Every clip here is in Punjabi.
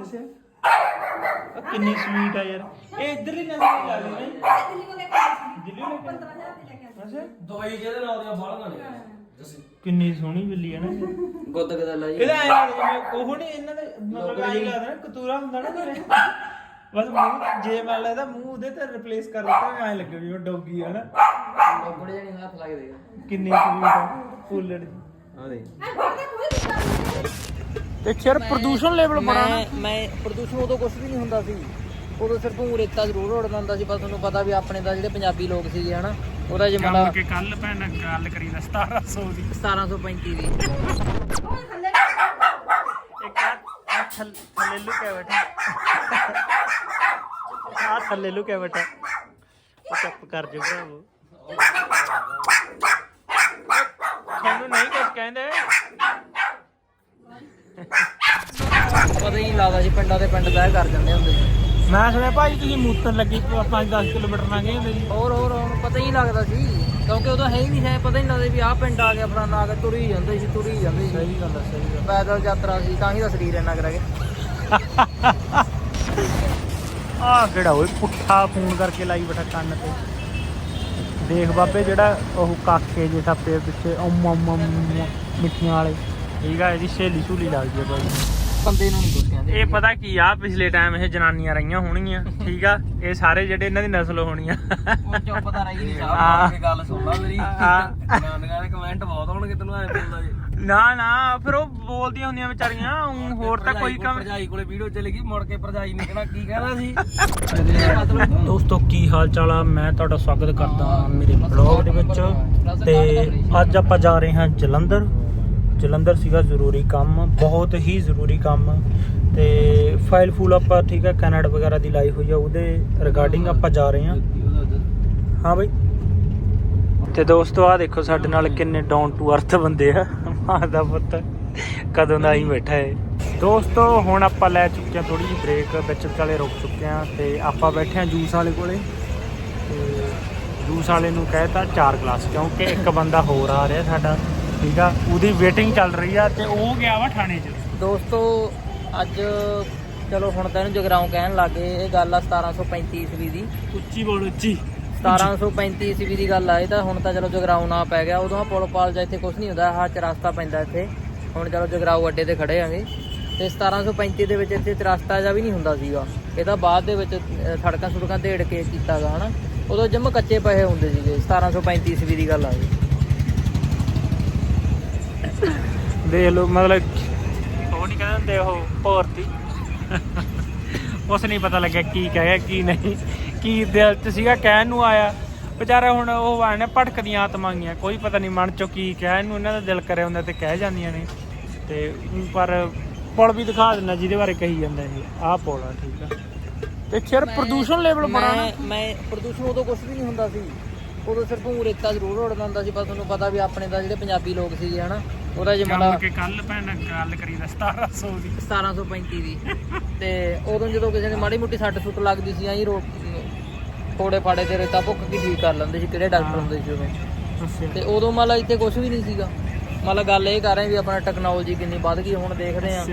ਆ ਕਿੰਨੀ ਸਵੀਟ ਆ ਯਾਰ। ਇਹ ਇਧਰਲੀ ਦੀ ਲੱਗਦੀ ਨਹੀਂ ਦਿੱਲੀ ਲੈ ਕੇ ਆਈ ਸੀ। ਦਿੱਲੀ ਲੈ ਕੇ 15000 ਦੀ ਲੈ ਕੇ ਆਈ ਅੱਛਾ। ਦਵਾਈ ਜਿਹਦੇ ਨਾਲ ਦੀਆਂ ਬਾਲਾਂ ਨੇ ਤੁਸੀਂ ਕਿੰਨੀ ਸੋਹਣੀ ਬਿੱਲੀ ਹੈ ਨਾ ਇਹ। ਗੁੱਦ ਗਦਲਾ ਜੀ। ਇਹਦਾ ਐ ਲੱਗਦਾ ਉਹ ਨਹੀਂ ਇਹਨਾਂ ਦਾ ਮਤਲਬ ਐ ਲੱਗਦਾ ਨਾ ਕਤੂਰਾ ਹੁੰਦਾ ਨਾ ਜਿਵੇਂ ਬਸ ਮੂੰਹ ਜੇ ਮੰਨ ਲਾ ਇਹਦਾ ਮੂੰਹ ਉਹਦੇ ਤੇ ਰਿਪਲੇਸ ਕਰ ਦਿੱਤਾ ਐ ਲੱਗੇ ਵੀ ਉਹ ਡੌਗੀ ਹੈ ਨਾ। ਲੋਕੜੇ ਜਣੀ ਹੱਥ ਲੱਗ ਦੇਗਾ ਕਿੰਨੀ ਸਵੀਟ ਆ ਫੁੱਲੜ ਦੀ ਆ ਦੇ ਤੇ ਚਿਰ ਪ੍ਰਦੂਸ਼ਣ ਲੈਵਲ ਬੜਾ ਨਾ। ਮੈਂ ਮੈਂ ਪ੍ਰਦੂਸ਼ਣ ਉਦੋਂ ਕੁਝ ਵੀ ਨਹੀਂ ਹੁੰਦਾ ਸੀ। ਉਦੋਂ ਸਿਰਫ ਰੇਤਾ ਜ਼ਰੂਰ ਉੜਦਾ ਹੁੰਦਾ ਸੀ ਪਰ ਤੁਹਾਨੂੰ ਪਤਾ ਵੀ ਆਪਣੇ ਦਾ ਜਿਹੜੇ ਪੰਜਾਬੀ ਲੋਕ ਸੀਗੇ ਹਨਾ ਉਹਦਾ ਜੇ ਕੰਮ ਮਤਲਬ ਕੇ ਕੱਲ ਭੈਣ ਗੱਲ ਕਰੀ ਦਾ 1700 ਦੀ। 1735 ਦੀ। ਇੱਕ ਆ ਥੱਲੇ ਲੁਕਿਆ ਬੈਠਾ। ਆ ਥੱਲੇ ਲੁਕਿਆ ਬੈਠਾ। ਉਹ ਚੁੱਪ ਕਰ ਜਾ ਭਰਾਵੋ। ਤੁਹਾਨੂੰ ਨਹੀਂ ਕੁਝ ਕਹਿੰਦੇ। ਪਤਾ ਹੀ ਨਹੀਂ ਲੱਗਦਾ ਸੀ ਪਿੰਡਾਂ ਦੇ ਪਿੰਡ ਦਾ ਕਰ ਜਾਂਦੇ ਹੁੰਦੇ ਸੀ। ਮੈਂ ਸੁਣਿਆ ਭਾਈ ਤੁਸੀਂ ਮੂਤਰ ਲੱਗੀ 5-10 ਕਿਲੋਮੀਟਰ ਲੰਘੇ ਹੁੰਦੇ ਜੀ ਹੋਰ ਹੋਰ ਹੁਣ ਪਤਾ ਹੀ ਨਹੀਂ ਲੱਗਦਾ ਸੀ ਕਿਉਂਕਿ ਉਦੋਂ ਹੈ ਹੀ ਨਹੀਂ ਹੈ ਪਤਾ ਹੀ ਨਹੀਂ ਲੱਗਦਾ ਵੀ ਆਹ ਪਿੰਡ ਆ ਗਿਆ ਫਲਾਣਾ ਆ ਗਿਆ ਤੁਰੀ ਜਾਂਦੇ ਸੀ ਤੁਰੀ ਜਾਂਦੇ ਸੀ। ਸਹੀ ਗੱਲ ਹੈ ਸਹੀ ਗੱਲ ਪੈਦਲ ਯਾਤਰਾ ਸੀ ਤਾਂ ਹੀ ਤਾਂ ਸਰੀਰ ਇੰਨਾ ਕਰ ਗਿਆ। ਆ ਕਿਹੜਾ ਓਏ ਪੁੱਠਾ ਫੋਨ ਕਰਕੇ ਲਾਈ ਬੈਠਾ ਕੰਨ ਤੇ। ਦੇਖ ਬਾਬੇ ਜਿਹੜਾ ਉਹ ਕਾਕੇ ਜੇ ਥੱਪੇ ਪਿੱਛੇ ਓਮ ਓਮ ਓਮ ਮਿੱਠੀਆਂ ਵਾਲੇ। ਠੀਕ ਆ ਇਹਦੀ ਸਹੇਲੀ ਸਹੂਲੀ ਲੱਗਦੀ ਆ ਬਾਈ। ਬੰਦੇ ਨੂੰ ਨਹੀਂ ਕੁਝ ਕਹਿੰਦੇ। ਇਹ ਪਤਾ ਕੀ ਆ ਪਿਛਲੇ ਟਾਈਮ ਇਹ ਜਨਾਨੀਆਂ ਰਹੀਆਂ ਹੋਣਗੀਆਂ ਠੀਕ ਆ? ਇਹ ਸਾਰੇ ਜਿਹੜੇ ਇਹਨਾਂ ਦੀ ਨਸਲ ਹੋਣੀ ਆ ਉਹ ਚੁੱਪ ਤਾਂ ਰਹੀ ਨਹੀਂ ਹਾਂ। ਆਹ ਗੱਲ ਸੁਣ ਲਾ ਮੇਰੀ। ਹਾਂ। ਨਾਨਕਾਂ ਦੇ ਕਮੈਂਟ ਬਹੁਤ ਆਉਣਗੇ ਤੈਨੂੰ ਐ ਬੋਲਦਾ ਜੀ। ਨਾ ਨਾ ਫਿਰ ਉਹ ਬੋਲਦੀਆਂ ਹੁੰਦੀਆਂ ਵਿਚਾਰੀਆਂ ਹੋਰ ਤਾਂ ਕੋਈ ਕੰਮ ਭਰਜਾਈ ਕੋਲੇ ਵੀਡੀਓ ਚਲੇਗੀ ਮੁੜ ਕੇ ਭਰਜਾਈ ਨੇ ਕਹਿਣਾ ਕੀ ਕਹਿਣਾ ਸੀ? ਦੋਸਤੋ ਕੀ ਹਾਲ ਚਾਲ ਆ? ਮੈਂ ਤੁਹਾਡਾ ਸਵਾਗਤ ਕਰਦਾ ਮੇਰੇ ਬਲੌਗ ਦੇ ਵਿੱਚ ਤੇ ਅੱਜ ਆਪਾਂ ਜਾ ਰਹੇ ਹਾਂ ਜਲੰਧਰ। ਜਲੰਧਰ ਸੀਗਾ ਜ਼ਰੂਰੀ ਕੰਮ, ਬਹੁਤ ਹੀ ਜ਼ਰੂਰੀ ਕੰਮ। ਤੇ ਫਾਈਲ ਫੂਲ ਆਪਾਂ ਠੀਕ ਹੈ, ਕੈਨੇਡਾ ਵਗੈਰਾ ਦੀ ਲਾਈ ਹੋਈ ਆ, ਉਹਦੇ ਰਿਗਾਰਡਿੰਗ ਆਪਾਂ ਜਾ ਰਹੇ ਹਾਂ। ਹਾਂ ਬਈ। ਤੇ ਦੋਸਤੋ ਆ ਦੇਖੋ ਸਾਡੇ ਨਾਲ ਕਿੰਨੇ ਡਾਊਨ ਟੂ ਅਰਥ ਬੰਦੇ ਆ। ਮਾਂ ਦਾ ਪੁੱਤ, ਕਦੋਂ ਦਾ ਹੀ ਬੈਠਾ ਹੈ ਦੋਸਤੋ, ਹੁਣ ਆਪਾਂ ਲੈ ਚੁੱਕੇ ਹਾਂ ਥੋੜੀ ਜਿਹੀ ਬ੍ਰੇਕ ਵਿੱਚ ਵਿਚਾਲੇ ਰੁਕ ਚੁੱਕੇ ਹਾਂ ਤੇ ਆਪਾਂ ਬੈਠੇ ਹਾਂ ਜੂਸ ਵਾਲੇ ਕੋਲੇ। ਤੇ ਜੂਸ ਵਾਲੇ ਨੂੰ ਕਹਿਤਾ ਚਾਰ ਗਲਾਸ ਕਿਉਂਕਿ ਇੱਕ ਬੰਦਾ ਹੋਰ ਆ ਰਿਹਾ ਸਾਡਾ। ਠੀਕ ਆ? ਉਹਦੀ ਵੇਟਿੰਗ ਚੱਲ ਰਹੀ ਆ ਤੇ ਉਹ ਗਿਆ ਵਾ ਥਾਣੇ 'ਚ। ਦੋਸਤੋ ਅੱਜ ਚਲੋ ਹੁਣ ਤਾਂ ਇਹਨੂੰ ਜਗਰਾਉਂ ਕਹਿਣ ਲੱਗੇ ਇਹ ਗੱਲ ਆ 1735 ਈਸਵੀ ਦੀ। ਉੱਚੀ ਬੋਲ ਉੱਚੀ। 1735 ਈਸਵੀ ਦੀ ਗੱਲ ਆ ਇਹ ਤਾਂ ਹੁਣ ਤਾਂ ਚਲੋ ਜਗਰਾਉਂ ਨਾ ਪੈ ਗਿਆ। ਉਦੋਂ ਪੁਲ ਪਾਲ ਜਾਂ ਇੱਥੇ ਕੁਝ ਨਹੀਂ ਹੁੰਦਾ ਆਹ ਚਰਸਤਾ ਪੈਂਦਾ ਇੱਥੇ। ਹੁਣ ਚਲੋ ਜਗਰਾਉਂ ਅੱਡੇ ਤੇ ਖੜੇ ਆਂਗੇ। ਤੇ 1735 ਦੇ ਵਿੱਚ ਇੱਥੇ ਚਰਸਤਾ ਜਾਂ ਵੀ ਨਹੀਂ ਹੁੰਦਾ ਸੀਗਾ। ਇਹ ਤਾਂ ਬਾਅਦ ਦੇ ਵਿੱਚ ਅਹ, ਸੜਕਾਂ ਸੁੜਕਾਂ ਢੇੜ ਕੇ ਕੀਤਾਗਾ ਹਨਾ। ਉਦੋਂ ਜੰਮ ਕੱਚੇ ਪਏ ਹੁੰਦੇ ਸੀਗੇ 1735 ਈਸਵੀ ਦੀ ਗੱਲ ਆ ਇਹ। ਦੇਖ ਲਓ ਮਤਲਬ ਉਹ ਨਹੀਂ ਕਹਿੰਦੇ ਉਹ ਭੋਰਤੀ। ਉਸ ਨਹੀਂ ਪਤਾ ਲੱਗਿਆ ਕੀ ਕਹਿਆ ਕੀ ਨਹੀਂ। ਕੀ ਦਿਲ 'ਚ ਸੀਗਾ ਕਹਿਣ ਨੂੰ ਆਇਆ। ਵਿਚਾਰਾ ਹੁਣ ਉਹ ਆਣੇ ਭਟਕਦੀਆਂ ਆਤਮਾਂ ਗੀਆਂ ਕੋਈ ਪਤਾ ਨਹੀਂ ਮਨ 'ਚੋਂ ਕੀ ਕਹਿਣ ਨੂੰ ਇਹਨਾਂ ਦਾ ਦਿਲ ਕਰਿਆ ਹੁੰਦਾ ਤੇ ਕਹਿ ਜਾਂਦੀਆਂ ਨੇ। ਤੇ ਪਰ ਪੁਲ ਵੀ ਦਿਖਾ ਦਿੰਦਾ ਜਿਹਦੇ ਬਾਰੇ ਕਹੀ ਜਾਂਦਾ ਇਹ। ਆਹ ਪੁਲ ਆ ਠੀਕ ਆ। ਤੇ ਚਿਰ ਪ੍ਰਦੂਸ਼ਣ ਲੈਵਲ ਬੜਾ ਨਾ। ਮੈਂ ਮੈਂ ਪ੍ਰਦੂਸ਼ਣ ਉਦੋਂ ਕੁਝ ਵੀ ਨਹੀਂ ਹੁੰਦਾ ਸੀ। ਉਦੋਂ ਸਿਰਫ ਊਂ ਰੇਤਾ ਜ਼ਰੂਰ ਉੜਦਾ ਹੁੰਦਾ ਸੀ ਪਰ ਤੁਹਾਨੂੰ ਪਤਾ ਵੀ ਆਪਣੇ ਦਾ ਜਿਹੜੇ ਪੰਜਾਬੀ ਲੋਕ ਸੀਗੇ ਹਨਾ। ਉਹਦਾ ਜੇ ਮਤਲਬ ਕੇ ਕੱਲ ਭੈਣ ਗੱਲ ਕਰੀ ਦਾ 1700 ਦੀ। 1735 ਦੀ। ਤੇ ਉਦੋਂ ਜਦੋਂ ਕਿਸੇ ਨੇ ਮਾੜੀ ਮੋਟੀ ਸੱਟ ਸੁੱਟ ਲੱਗਦੀ ਸੀ ਆਈ ਰੋ ਫੋੜੇ ਫਾੜੇ ਤੇ ਰੇਤਾ ਭੁੱਕ ਕੇ ਠੀਕ ਕਰ ਲੈਂਦੇ ਸੀ ਕਿਹੜੇ ਡਾਕਟਰ ਹੁੰਦੇ ਸੀ ਉਦੋਂ। ਤੇ ਉਦੋਂ ਮਤਲਬ ਇੱਥੇ ਕੁਝ ਵੀ ਨਹੀਂ ਸੀਗਾ। ਮਤਲਬ ਗੱਲ ਇਹ ਕਰ ਰਹੇ ਵੀ ਆਪਣਾ ਟੈਕਨੋਲੋਜੀ ਕਿੰਨੀ ਵੱਧ ਗਈ ਹੁਣ ਦੇਖਦੇ ਆ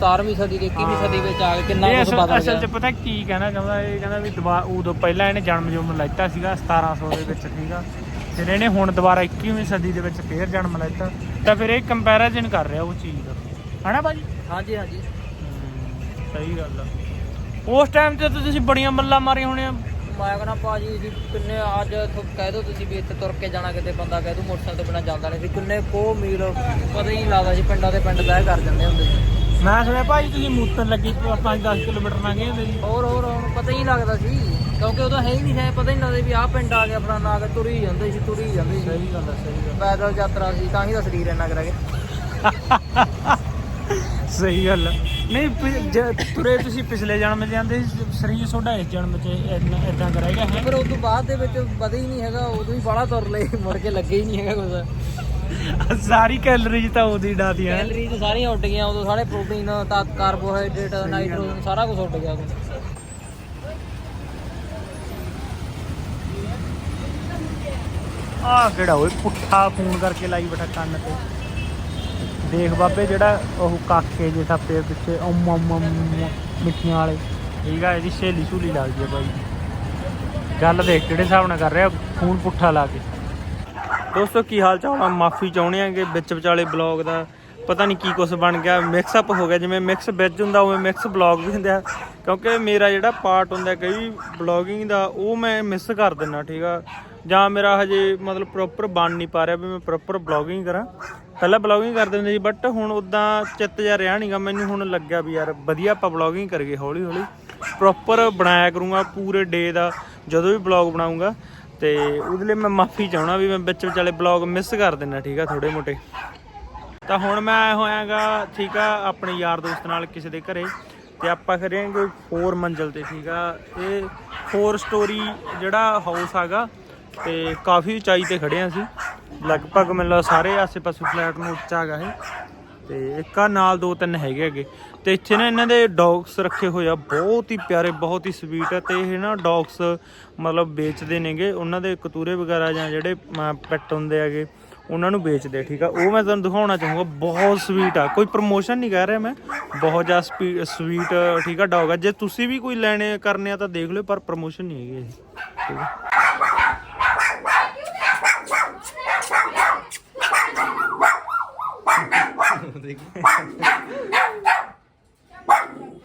17ਵੀਂ ਸਦੀ ਦੇ 21ਵੀਂ ਸਦੀ ਵਿੱਚ ਆ ਕੇ ਕਿੰਨਾ ਕੁਝ ਅਸਲ ਬਦਲ ਅਸਲ ਗਿਆ। ਚ ਪਤਾ ਕੀ ਕਹਿਣਾ ਚਾਹੁੰਦਾ ਇਹ ਕਹਿੰਦਾ ਵੀ ਉਦੋਂ ਪਹਿਲਾਂ ਇਹਨੇ ਜਨਮ ਜੁਰਮ ਲੈਤਾ ਸੀਗਾ 1700 ਦੇ ਵਿੱਚ ਸੀਗਾ ਫਿਰ ਇਹਨੇ ਹੁਣ ਦੁਬਾਰਾ 21ਵੀਂ ਸਦੀ ਦੇ ਵਿੱਚ ਫੇਰ ਜਨਮ ਲੈਤਾ ਤਾਂ ਫਿਰ ਇਹ ਕੰਪੈਰੀਜ਼ਨ ਕਰ ਰਿਹਾ ਉਹ ਚੀਜ਼ ਦਾ। ਹਨਾ ਭਾਜੀ? ਹਾਂਜੀ ਹਾਂਜੀ। ਸਹੀ ਗੱਲ ਆ। ਉਸ ਟਾਈਮ ਤੇ ਤੁਸੀਂ ਬੜੀਆਂ ਮੱਲਾਂ ਮਾਰੀਆਂ ਹੋਣੀਆਂ। ਮੈਂ ਕਹਿੰਦਾ ਭਾਜੀ ਜੀ ਕਿੰਨੇ ਅੱਜ ਕਹਿ ਦੋ ਤੁਸੀਂ ਵੀ ਇੱਥੇ ਤੁਰ ਕੇ ਜਾਣਾ ਕਿਤੇ ਬੰਦਾ ਕਹਿ ਦੋ ਮੋਟਰਸਾਈਕਲ ਤੋਂ ਬਿਨਾ ਜਾਂਦਾ ਨਹੀਂ। ਸੀ ਕਿੰਨੇ ਕੋ ਮੀਲ ਪਤਾ ਹੀ ਨਹੀਂ ਲੱਗਦਾ ਸੀ ਪਿੰਡਾਂ ਦੇ ਪਿੰਡ ਦਾ ਕਰ ਜਾਂਦੇ ਹੁੰਦੇ ਸੀ। ਮੈਂ ਸੁਣਿਆ ਭਾਜੀ ਤੁਸੀਂ ਮੂਤਰ ਲੱਗੀ 5-10 ਕਿਲੋਮੀਟਰ ਲੰਘੇ ਹੁੰਦੇ ਹੋਰ ਹੋਰ ਪਤਾ ਹੀ ਨਹੀਂ ਲੱਗਦਾ ਸੀ। ਕਿਉਂਕਿ ਉਦੋਂ ਹੈ ਹੀ ਨਹੀਂ ਹੈ ਪਤਾ ਹੀ ਨਹੀਂ ਲੱਗਦਾ ਵੀ ਆਹ ਪਿੰਡ ਆ ਗਿਆ ਫਲਾਣਾ ਆ ਗਿਆ ਤੁਰੀ ਜਾਂਦੇ ਸੀ ਤੁਰੀ ਜਾਂਦੇ ਸੀ। ਸਹੀ ਗੱਲ ਆ ਸਹੀ ਗੱਲ ਪੈਦਲ ਯਾਤਰਾ ਸੀ ਤਾਂ ਹੀ ਤਾਂ ਸਰੀਰ ਇੰਨਾ ਕਰ ਗਿਆ। ਸਹੀ ਗੱਲ। ਨਹੀਂ ਤੁਰੇ ਤੁਸੀਂ ਪਿਛਲੇ ਜਨਮ 'ਚ ਜਾਂਦੇ ਸੀ, ਸਰੀਰ ਤੁਹਾਡਾ ਇਸ ਜਨਮ 'ਚ ਇਦਾਂ ਕਰੇਗਾ ਹੈ? ਫਿਰ ਉਸ ਤੋਂ ਬਾਅਦ ਦੇ ਵਿੱਚ ਪਤਾ ਹੀ ਨਹੀਂ ਹੈਗਾ ਉਦੋਂ ਹੀ ਬਾਹਲਾ ਤੁਰ ਲਏ ਮੁੜ ਕੇ ਲੱਗੇ ਹੀ ਨਹੀਂ ਹੈਗਾ ਕੁਝ ਸਾਰੀ ਕੈਲਰੀਜ਼ ਤਾਂ ਉਹਦੀ ਡਾਦੀਆਂ ਕੈਲਰੀ ਤਾਂ ਸਾਰੀਆਂ ਉੱਡ ਗਈਆਂ ਉਦੋਂ ਸਾਰੇ ਪ੍ਰੋਟੀਨ ਤੱਤ ਕਾਰਬੋਹਾਈਡਰੇਟ ਨਾਈਟ੍ਰੋਜਨ ਸਾਰਾ ਕੁਝ ਉੱਡ ਗਿਆ ਉਦੋਂ ਕਿਹੜਾ ਓਏ ਪੁੱਠਾ ਫੋਨ ਕਰਕੇ ਲਾਈ ਬੈਠਾ ਕੰਨ ਤੇ। ਦੇਖ ਬਾਬੇ ਜਿਹੜਾ ਉਹ ਕਾਕੇ ਜੇ ਸੱਪੇ ਪਿੱਛੇ ਅਮ ਅਮ ਅਮ ਮਿੱਠੀਆਂ ਵਾਲੇ। ਠੀਕ ਆ, ਇਹਦੀ ਸਹੇਲੀ ਸਹੂਲੀ ਲੱਗਦੀ ਆ ਬਾਈ ਗੱਲ ਦੇਖ ਕਿਹੜੇ ਹਿਸਾਬ ਨਾਲ ਕਰ ਰਿਹਾ ਖੂਨ ਪੁੱਠਾ ਲਾ ਕੇ। ਦੋਸਤੋ, ਕੀ ਹਾਲ ਚਾਲ ਆ? ਮਾਫੀ ਚਾਹੁੰਦੇ ਆਂਗੇ, ਵਿੱਚ ਵਿਚਾਲੇ ਬਲੌਗ ਦਾ ਪਤਾ ਨਹੀਂ ਕੀ ਕੁਝ ਬਣ ਗਿਆ। ਮਿਕਸ ਅਪ ਹੋ ਗਿਆ, ਜਿਵੇਂ ਮਿਕਸ ਵੈਜ ਹੁੰਦਾ, ਉਵੇਂ ਮਿਕਸ ਬਲੌਗ ਵੀ ਹੁੰਦਾ। ਕਿਉਂਕਿ ਮੇਰਾ ਜਿਹੜਾ ਪਾਰਟ ਹੁੰਦਾ, ਕਈ ਬਲੌਗਿੰਗ ਦਾ, ਉਹ ਮੈਂ ਮਿਸ ਕਰ ਦਿੰਦਾ ਠੀਕ ਆ? ਜਾਂ ਮੇਰਾ ਹਜੇ ਮਤਲਬ ਪ੍ਰੋਪਰ ਬਣ ਨਹੀਂ ਪਾ ਰਿਹਾ ਵੀ ਮੈਂ ਪ੍ਰੋਪਰ ਬਲੌਗਿੰਗ ਕਰਾਂ। ਪਹਿਲਾਂ ਬਲੌਗਿੰਗ ਕਰਦੇ ਹੁੰਦੇ ਸੀ ਬਟ ਹੁਣ ਉਦਾਂ ਚਿੱਤ ਜਿਹਾ ਰਿਹਾ ਨਹੀਂਗਾ ਮੈਨੂੰ ਹੁਣ ਲੱਗਿਆ ਵੀ ਯਾਰ ਵਧੀਆ ਆਪਾਂ ਬਲੌਗਿੰਗ ਕਰੀਏ ਹੌਲੀ ਹੌਲੀ। ਪ੍ਰੋਪਰ ਬਣਾਇਆ ਕਰੂੰਗਾ ਪੂਰੇ ਡੇ ਦਾ, ਜਦੋਂ ਵੀ ਬਲੌਗ ਬਣਾਉਂਗਾ। ਤੇ ਉਹਦੇ ਲਈ ਮੈਂ ਮਾਫੀ ਚਾਹਣਾ ਵੀ ਮੈਂ ਵਿੱਚ ਵਿਚਾਲੇ ਬਲੌਗ ਮਿਸ ਕਰ ਦਿੰਦਾ ਠੀਕ ਆ ਥੋੜੇ ਮੋਟੇ। ਤਾਂ ਹੁਣ ਮੈਂ ਆਇਆ ਹੋਇਆਗਾ, ਠੀਕ ਆ, ਆਪਣੇ ਯਾਰ ਦੋਸਤ ਨਾਲ ਕਿਸੇ ਦੇ ਘਰੇ। ਤੇ ਆਪਾਂ ਕਰਾਂਗੇ 4 ਮੰਜ਼ਲ ਤੇ, ਠੀਕ ਆ। ਇਹ 4 ਸਟੋਰੀ ਜਿਹੜਾ ਹਾਊਸ ਹੈਗਾ ਤੇ ਕਾਫੀ ਉਚਾਈ ਤੇ ਖੜੇ ਆ ਅਸੀਂ। ਲਗਭਗ ਮੈਨੂੰ ਸਾਰੇ ਆਸੇ-ਪਾਸੇ ਫਲੈਟ ਨੂੰ ਉੱਚਾ ਹੈਗਾ ਇਹ। ਤੇ ਇੱਕ ਆ ਨਾਲ ਦੋ ਤਿੰਨ ਹੈਗੇ ਹੈਗੇ। ਤੇ ਇੱਥੇ ਨਾ ਇਹਨਾਂ ਦੇ ਡੌਗਸ ਰੱਖੇ ਹੋਏ ਆ। ਬਹੁਤ ਹੀ ਪਿਆਰੇ, ਬਹੁਤ ਹੀ ਸਵੀਟ ਆ। ਤੇ ਇਹ ਨਾ ਡੌਗਸ ਮਤਲਬ ਵੇਚਦੇ ਨੇਗੇ। ਉਹਨਾਂ ਦੇ ਕਤੂਰੇ ਵਗੈਰਾ ਜਾਂ ਜਿਹੜੇ ਪੈਟ ਹੁੰਦੇ ਹੈਗੇ, ਉਹਨਾਂ ਨੂੰ ਵੇਚਦੇ ਠੀਕ ਆ। ਉਹ ਮੈਂ ਤੁਹਾਨੂੰ ਦਿਖਾਉਣਾ ਚਾਹੂੰਗਾ। ਬਹੁਤ ਸਵੀਟ ਆ। ਕੋਈ ਪ੍ਰਮੋਸ਼ਨ ਨਹੀਂ ਕਰ ਰਿਹਾ ਮੈਂ। ਬਹੁਤ ਜ਼ਿਆਦਾ ਸਵੀਟ ਠੀਕ ਆ, ਡੌਗ ਆ। ਜੇ ਤੁਸੀਂ ਵੀ ਕੋਈ ਲੈਣੇ ਕਰਨੇ ਆ ਤਾਂ ਦੇਖ ਲਿਓ, ਪਰ ਪ੍ਰਮੋਸ਼ਨ ਨਹੀਂ ਹੈਗੀ ਇਹ, ਠੀਕ ਆ।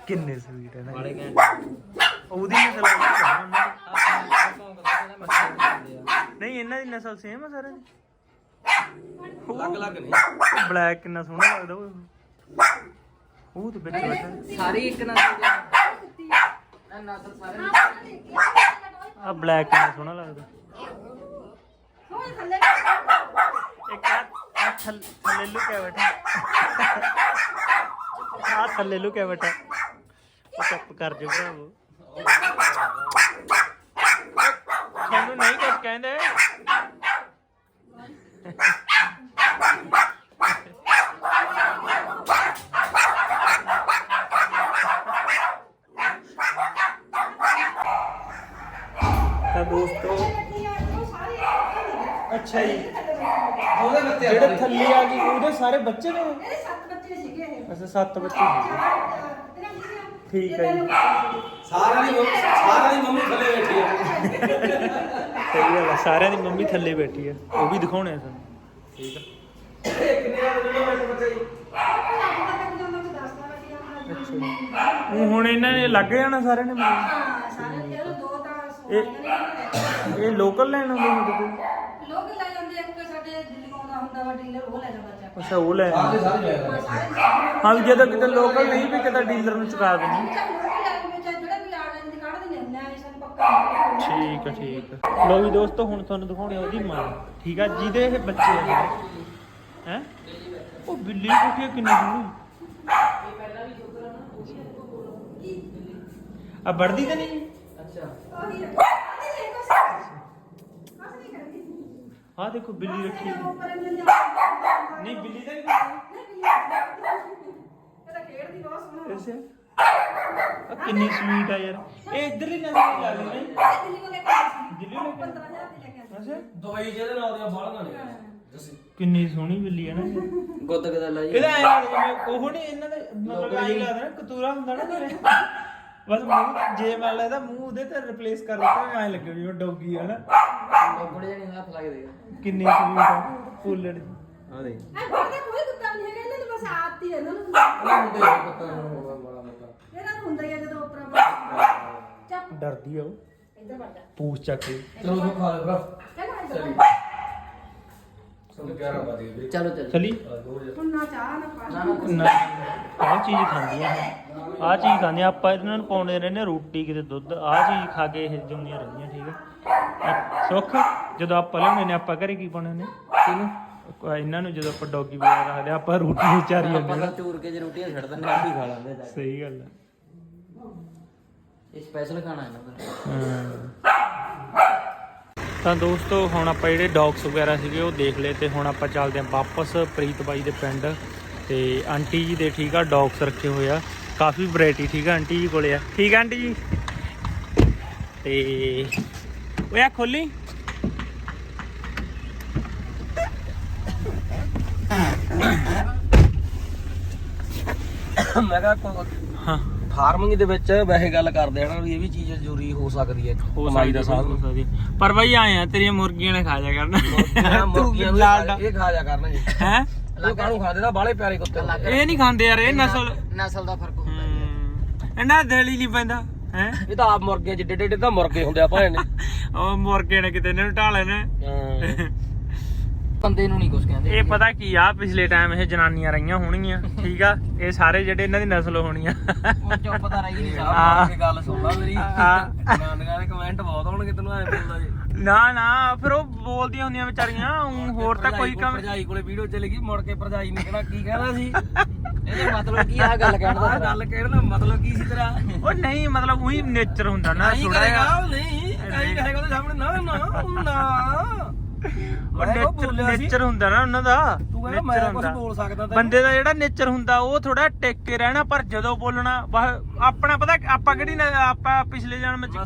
ਕਿੰਨੇ ਸਵੀਟ ਹੈ ਨਾ ਵਾਲੇ ਉਹਦੀ ਨਸਲ ਆ। ਨਹੀਂ ਇਹਨਾਂ ਦੀ ਨਸਲ ਸੇਮ ਆ ਸਾਰਿਆਂ ਦੀ। ਬਲੈਕ ਕਿੰਨਾ ਸੋਹਣਾ ਲੱਗਦਾ ਉਹ। ਉਹ ਤੇ ਵਿੱਚ ਬੈਠਾ। ਸਾਰੀ ਇੱਕ ਨਸਲ ਦੀ ਨਾ ਨਸਲ ਸਾਰੇ ਆ ਬਲੈਕ ਕਿੰਨਾ ਸੋਹਣਾ ਲੱਗਦਾ। ਹੋਏ ਥੱਲੇ ਆ ਥੱਲ- ਥੱਲੇ ਲੁਕਿਆ ਬੈਠਾ। ਆ ਥੱਲੇ ਲੁਕਿਆ ਬੈਠਾ। ਉਹ ਚੁੱਪ ਕਰ ਜਾ ਭਰਾਵੋ। ਤੁਹਾਨੂੰ ਨਹੀਂ ਕੁਝ ਕਹਿੰਦੇ ਤਾਂ ਦੋਸਤੋ ਕੀ ਆ ਉਹ ਸਾਰੇ ਇਹਦੇ ਅੱਛਾ ਜੀ ਉਹਦੇ ਬੱਤੇ ਜਿਹੜੇ ਥੱਲੇ ਆ ਗਈ ਉਹਦੇ ਸਾਰੇ ਬੱਚੇ ਨੇ? ਸੱਤ ਬੱਚੇ ਸੀਗੇ ਇਹ। ਅੱਛਾ ਸੱਤ ਬੱਚੇ ਠੀਕ ਹੈ ਜੀ। ਸਾਰਿਆਂ ਦੀ ਮੰਮੀ ਸਾਰਿਆਂ ਦੀ ਮੰਮੀ ਥੱਲੇ ਬੈਠੀ ਹੈ ਸਹੀ ਗੱਲ ਆ ਸਾਰਿਆਂ ਦੀ ਮੰਮੀ ਥੱਲੇ ਬੈਠੀ ਆ। ਉਹ ਵੀ ਦਿਖਾਉਣੇ ਆ ਸਾਨੂੰ। ਠੀਕ ਆ। ਕਿੰਨੇ ਆ? ਬੱਚੇ ਜੀ? ਊਂ ਹੁਣ ਇਹਨਾਂ ਨੇ ਲੱਗ ਜਾਣਾ ਸਾਰਿਆਂ ਨੇ ਮੈਨੂੰ ਸਾਰੇ ਜਿਹੜੇ ਦੋ ਤਾਂ ਇਹ- ਇਹ ਲੋਕਲ ਲੈਣ ਆਉਂਦੇ ਹੁੰਦੇ ਕੋਈ ਲੋਕ ਲੈ ਜਾਂਦੇ ਆ ਕਿ ਸਾਡੇ ਦਿੱਲੀ ਆਉਂਦਾ ਹੁੰਦਾ ਵਾ ਡੀਲਰ ਉਹ ਲੈ ਜਾਂਦਾ ਚੱਕ ਅੱਛਾ ਉਹ ਲੈ ਆਉਂਦੇ। ਸਾਰੇ ਲੈ ਸਾਰੇ ਸਾਰੇ ਹਾਂ ਵੀ ਜਦੋਂ ਕਿਤੇ ਲੋਕਲ ਨਹੀਂ ਵੀ ਕਿਤੇ ਡੀਲਰ ਨੂੰ ਚੁਕਾ ਜਾਂਦੇ ਪੱਕਾ ਠੀਕ ਆ ਠੀਕ ਆ। ਲੋ ਵੀ ਦੋਸਤੋ ਹੁਣ ਤੁਹਾਨੂੰ ਦਿਖਾਉਣੇ ਆ ਉਹਦੀ ਮਾਂ। ਠੀਕ ਆ ਜਿਹਦੇ ਇਹ ਬੱਚੇ ਆ। ਹੈ? ਉਹ ਬਿੱਲੀ ਕੁੱਟੀ ਕਿੰਨੀ ਸੋਹਣੀ ਆ ਵੜਦੀ ਤਾਂ ਨਹੀਂ? ਆ ਦੇਖੋ ਬਿੱਲੀ ਰੱਖੀ ਹੈ। ਨਹੀਂ ਨਹੀਂ ਬਿੱਲੀ ਤਾਂ ਨਹੀਂ ਸੋਹਣਾ ਅੱਛਾ। ਆ ਕਿੰਨੀ ਸਵੀਟ ਆ ਯਾਰ। ਇਹ ਇਧਰਲੀ ਨਜ਼ਰ ਨਹੀਂ ਲੱਗਦੀ ਨਹੀਂ ਦਿੱਲੀ ਨੂੰ 15000 ਦੀ ਲੈ ਕੇ ਅੱਛਾ। ਦਵਾਈ ਜਿਹਦੇ ਨਾਲ ਦੀਆਂ ਬਾਲਾਂ ਨੇ। ਜੱਸੀ ਕਿੰਨੀ ਸੋਹਣੀ ਬਿੱਲੀ ਹੈ ਨਾ ਇਹ। ਗੁੱਦ ਗਦਲਾ ਜੀ ਇਹਦਾ ਐ ਲੱਗਦਾ ਜਿਵੇਂ ਉਹ ਨਹੀਂ ਇਹਨਾਂ ਦੇ ਮਤਲਬ ਐ ਲੱਗਦਾ ਨਾ ਕਤੂਰਾ ਹੁੰਦਾ ਨਾ ਜਿਵੇਂ ਬਸ ਮੂੰਹ ਜੇ ਮੰਨ ਲਾ ਇਹਦਾ ਮੂੰਹ ਉਹਦੇ ਤੇ ਰਿਪਲੇਸ ਕਰ ਦਿੱਤਾ ਐ ਲੱਗੇ ਜਿਵੇਂ ਡੌਗੀ ਹੈ ਨਾ। ਲੋਕੜੇ ਜਣੀ ਹੱਥ ਲੱਗ ਦੇਗਾ ਕਿੰਨੀ ਸਵੀਟ ਆ ਫੁੱਲੜ ਦੀ ਆ ਦੇ ਐ ਫੜਦਾ ਕੋਈ ਕੁੱਤਾ ਨਹੀਂ ਹੈਗਾ ਇਹਨਾਂ ਨੂੰ ਬਸ ਆਦਤ ਹੀ ਹੈ ਇਹਨਾਂ ਨੂੰ ਆ ਇਹਨਾਂ ਨੂੰ ਹੁੰਦਾ ਹੀ ਆ ਜਦੋਂ ਉਪਰਾ ਚੱਪ। ਡਰਦੀ ਆ ਉਹ। ਇੱਧਰ ਪੂਛ ਚੱਕ ਕੇ। ਚਲੋ ਉਹ ਖਾ ਲੈ ਭਰਾ ਕਹਿੰਦਾ ਇੱਧਰ ਸਾਨੂੰ 11 ਵਜੇ ਵੀ ਚਲੋ ਚਲੋ। ਚਲੀ। ਹੁਣ ਨਾ ਚਾਹ ਨਾ ਨਾ ਪਾਣੀ ਨਾ ਨਾ। ਆਹ ਚੀਜ਼ ਖਾਂਦੀਆਂ ਆਹ ਚੀਜ਼ ਖਾਂਦੀਆਂ ਆਪਾਂ ਇਹਨਾਂ ਨੂੰ ਪਾਉਂਦੇ ਰਹਿੰਦੇ ਹਾਂ ਰੋਟੀ ਕਿਤੇ ਦੁੱਧ। ਆਹ ਚੀਜ਼ ਖਾ ਕੇ ਇਹ ਜੁੰਦੀਆਂ ਰਹਿੰਦੀਆਂ ਠੀਕ ਹੈ ਅਹ ਸੁੱਖ। ਜਦੋਂ ਆਪਾਂ ਲਿਆਉਂਦੇ ਨੇ ਆਪਾਂ ਘਰੇ ਕੀ ਪਾਉਂਦੇ ਨੇ? ਇਹਨਾਂ ਨੂੰ ਜਦੋਂ ਆਪਾਂ ਡੌਗੀ ਵਗੈਰਾ ਰੱਖਦੇ ਹਾਂ, ਆਪਾਂ ਰੋਟੀ ਵਿੱਚ ਚਾਰੀ ਆਪਾਂ ਜਾਂਦੇ ਤਾਂ ਚੂਰ ਕੇ ਜੇ ਰੋਟੀਆਂ ਛੱਡ ਦਿੰਦੇ ਆਪ ਹੀ ਖਾ ਲਾਂਦੇ। ਸਹੀ ਗੱਲ ਹੈ ਇਹ ਸਪੈਸ਼ਲ ਖਾਣਾ ਇਹਨਾਂ ਦਾ। ਤਾਂ ਦੋਸਤੋ ਹੁਣ ਆਪਾਂ ਜਿਹੜੇ ਡੌਗਸ ਵਗੈਰਾ ਸੀਗੇ ਉਹ ਦੇਖ ਲਏ ਤੇ ਹੁਣ ਆਪਾਂ ਚੱਲਦੇ ਹਾਂ ਵਾਪਸ ਪ੍ਰੀਤ ਬਾਈ ਦੇ ਪਿੰਡ। ਤੇ ਆਂਟੀ ਜੀ ਦੇ ਠੀਕ ਆ ਡੌਗਸ ਰੱਖੇ ਹੋਏ ਆ। ਕਾਫੀ ਵੈਰਾਈਟੀ ਠੀਕ ਆ ਆਂਟੀ ਜੀ ਕੋਲੇ ਆ। ਠੀਕ ਆ ਆਂਟੀ ਜੀ? ਤੇ ਓਏ ਆ ਖੋਲੀ? ਮੈਂ ਕਿਹਾ ਕੋ- ਹਾਂ। ਫਾਰਮਿੰਗ ਦੇ ਵਿੱਚ ਵੈਸੇ ਗੱਲ ਕਰਦੇ ਆ ਨਾ ਵੀ ਇਹ ਵੀ ਚੀਜ਼ ਜ਼ਰੂਰੀ ਹੋ ਸਕਦੀ ਹੈ ਹੋ ਕਮਾਈ ਦਾ ਹੋ ਸਾਧਨ। ਸਕਦੀ। ਪਰ ਬਈ ਆਏ ਆ ਤੇਰੀਆਂ ਮੁਰਗੀਆਂ ਨੇ ਖਾ ਜਾ ਕਰਨਾ। ਮੁਰਗੀਆਂ ਮੁਰਗੀਆਂ ਨੂੰ ਇਹ ਲਾਲ ਖਾ- ਇਹ ਖਾ ਜਾ ਕਰਨਗੇ। ਹੈ? ਉਹ ਕਾਹਨੂੰ ਖਾਂਦੇ ਨਾ ਬਾਲੇ ਪਿਆਰੇ ਕੁੱਤੇ ਹੁੰਦੇ ਆ। ਇਹ ਨਹੀਂ ਖਾਂਦੇ ਯਾਰ ਇਹ ਨਸਲ ਨਸਲ ਦਾ ਫ਼ਰਕ ਹੁੰਦਾ ਹਮ, ਇਹਨਾਂ ਦਿਲ ਹੀ ਨਹੀਂ ਪੈਂਦਾ ਹੈ? ਇਹ ਤਾਂ ਆਪ ਮੁਰਗੇ ਜਿੱਡੇ ਜਿੱਡੇ ਤਾਂ ਮੁਰਗੇ ਹੁੰਦੇ ਆ ਭਾਵੇਂ ਨੇ ਉਹ ਮੁਰਗੇ ਨੇ ਕਿਤੇ ਇਹਨਾਂ ਨੂੰ ਢਾਲੇ ਨੇ ਹਾਂ। ਬੰਦੇ ਨੂੰ ਨਹੀਂ ਕੁਝ ਕਹਿੰਦੇ ਇਹ ਪਤਾ ਕੀ ਆ ਪਿਛਲੇ ਟਾਈਮ ਇਹ ਜਨਾਨੀਆਂ ਰਹੀਆਂ ਹੋਣਗੀਆਂ ਠੀਕ ਆ? ਇਹ ਸਾਰੇ ਜਿਹੜੇ ਇਹਨਾਂ ਦੀ ਨਸਲ ਹੋਣੀਆਂ। ਉਹ ਚੁੱਪ ਤਾਂ ਰਹੀ ਨਹੀਂ ਆਹ ਹਾਂ। ਮੁੜ ਕੇ ਗੱਲ ਸੁਣ ਲਾ ਮੇਰੀ। ਹਾਂ। ਨਾਨਕਾਂ ਦੇ ਕਮੈਂਟ ਬਹੁਤ ਆਉਣਗੇ ਤੈਨੂੰ ਐ ਬੋਲਦਾ ਜੀ। ਨਾ ਨਾ ਫਿਰ ਉਹ ਬੋਲਦੀਆਂ ਹੁੰਦੀਆਂ ਵਿਚਾਰੀਆਂ ਹੋਰ ਤਾਂ ਕੋਈ ਕੰਮ ਭਰਜਾਈ ਕੋਲੇ ਵੀਡੀਓ ਚਲੇ ਗਈ ਮੁੜ ਕੇ ਭਰਜਾਈ ਨੇ ਕਹਿਣਾ ਕੀ ਕਹਿਣਾ ਸੀ? ਇਹਦਾ ਮਤਲਬ ਕੀ ਆ ਗੱਲ ਕਹਿਣ ਦਾ ਗੱਲ ਕਹਿਣ ਦਾ ਮਤਲਬ ਕੀ ਸੀ ਤੇਰਾ? ਉਹ ਨਹੀਂ ਮਤਲਬ ਉਹੀ ਨੇਚਰ ਹੁੰਦਾ ਨਾ ਥੋੜਾ ਜਿਹਾ। ਨਹੀਂ। ਕਹੇਗਾ ਉਹਦੇ ਸਾਹਮਣੇ ਨਾ ਨਾ ਨਾ। ਉਹ ਮੈਂ ਉਹ ਬੋਲਿਆ ਸੀ। ਨੇਚਰ ਹੁੰਦਾ ਨਾ ਉਹਨਾਂ ਦਾ। ਤੂੰ ਕਹਿੰਦਾ ਮੈਂ nature ਕੁਝ ਹੁੰਦਾ। ਬੋਲ ਸਕਦਾ ਤਾਂ ਬੰਦੇ ਦਾ ਜਿਹੜਾ ਨੇਚਰ ਹੁੰਦਾ ਉਹ ਥੋੜਾ ਟਿਕ ਕੇ ਰਹਿਣਾ ਪਰ ਜਦੋਂ ਬੋਲਣਾ ਬਸ ਆਪਣਾ ਪਤਾ ਆਪਾਂ ਕਿਹੜੀ ਨ- ਆਪਾਂ ਪਿਛਲੇ ਜਨਮ ਚ?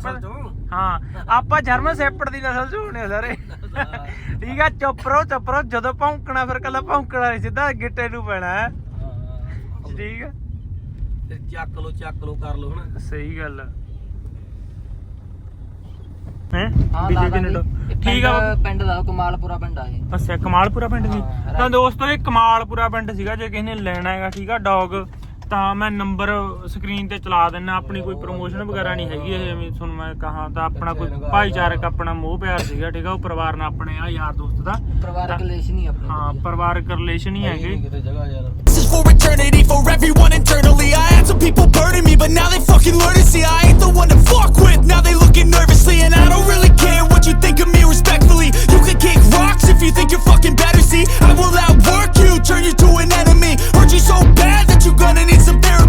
ਹਾਂ ਆਪਾਂ ਜਰਮਨ ਸੈਪੜ ਦੀ ਨਸਲ ਚ ਹੋਣੇ ਆ ਸਾਰੇ। ਠੀਕ ਆ ਚੁੱਪ ਰਹੋ ਚੁੱਪ ਰਹੋ ਜਦੋਂ ਭੌਂਕਣਾ ਫਿਰ ਕੱਲਾ ਭੌਂਕਣਾ ਨਹੀਂ ਸਿੱਧਾ ਗਿੱਟੇ ਨੂੰ ਪੈਣਾ। ਹੈ ਠੀਕ ਆ। ਤੇ ਚੱਕ ਲੋ ਚੱਕ ਲੋ ਕਰ ਲੋ ਹਨਾ? ਸਹੀ ਗੱਲ ਆ। ਹੈ? ਹਾਂ ਬੀਜੇ ਲਾ ਕਿੰਨੇ ਦਾਂਗੇ। ਡੋ- ਇਹ ਠੀਕ ਆ ਬਾਬੂ। ਪਿੰਡ- ਪਿੰਡ ਦਾ ਕਮਾਲਪੁਰਾ ਪਿੰਡ ਆ ਇਹ। ਅੱਛਾ ਕਮਾਲਪੁਰਾ ਪਿੰਡ ਸੀ ਹਾਂ, ਤਾਂ ਦੋਸਤੋ ਇਹ ਕਮਾਲਪੁਰਾ ਪਿੰਡ ਸੀਗਾ ਜੇ ਕਿਸੇ ਨੇ ਲੈਣਾ ਹੈਗਾ ਠੀਕ ਆ ਡੌਗ ਤਾਂ ਮੈਂ ਨੰਬਰ ਸਕਰੀਨ ਤੇ ਚਲਾ ਦਿੰਨਾ ਆਪਣੀ ਕੋਈ ਪ੍ਰੋਮੋਸ਼ਨ ਵਗੈਰਾ ਨਹੀਂ ਹੈਗੀ ਇਹ ਐਵੇਂ ਤੁਹਾਨੂੰ ਮੈਂ ਕਹਾ ਤਾਂ ਆਪਣਾ ਕੋਈ ਭਾਈਚਾਰਕ ਆਪਣਾ ਮੋਹ ਪਿਆਰ ਸੀਗਾ ਠੀਕ ਆ ਉਹ ਪਰਿਵਾਰ ਨਾਲ ਆਪਣੇ ਆ ਯਾਰ ਦੋਸਤ ਦਾ। ਪਰਿਵਾਰਕ ਰਿਲੇਸ਼ਨ ਹੀ ਆਪਣੀ ਹਾਂ ਪਰਿਵਾਰਕ ਰਿਲੇਸ਼ਨ ਹੀ ਹੈਗੇ। ਕਿਤੇ ਜਗ੍ਹਾ ਯਾਰ। for eternity For everyone internally. I had some people burning me But now they fucking learn to see. I ain't the one to fuck with. Now they looking nervously And I don't really care what you think of me respectfully. You can kick rocks if you think you're fucking better See, I will outwork you, turn you to an enemy. Hurt you so bad that you're gonna need some therapy.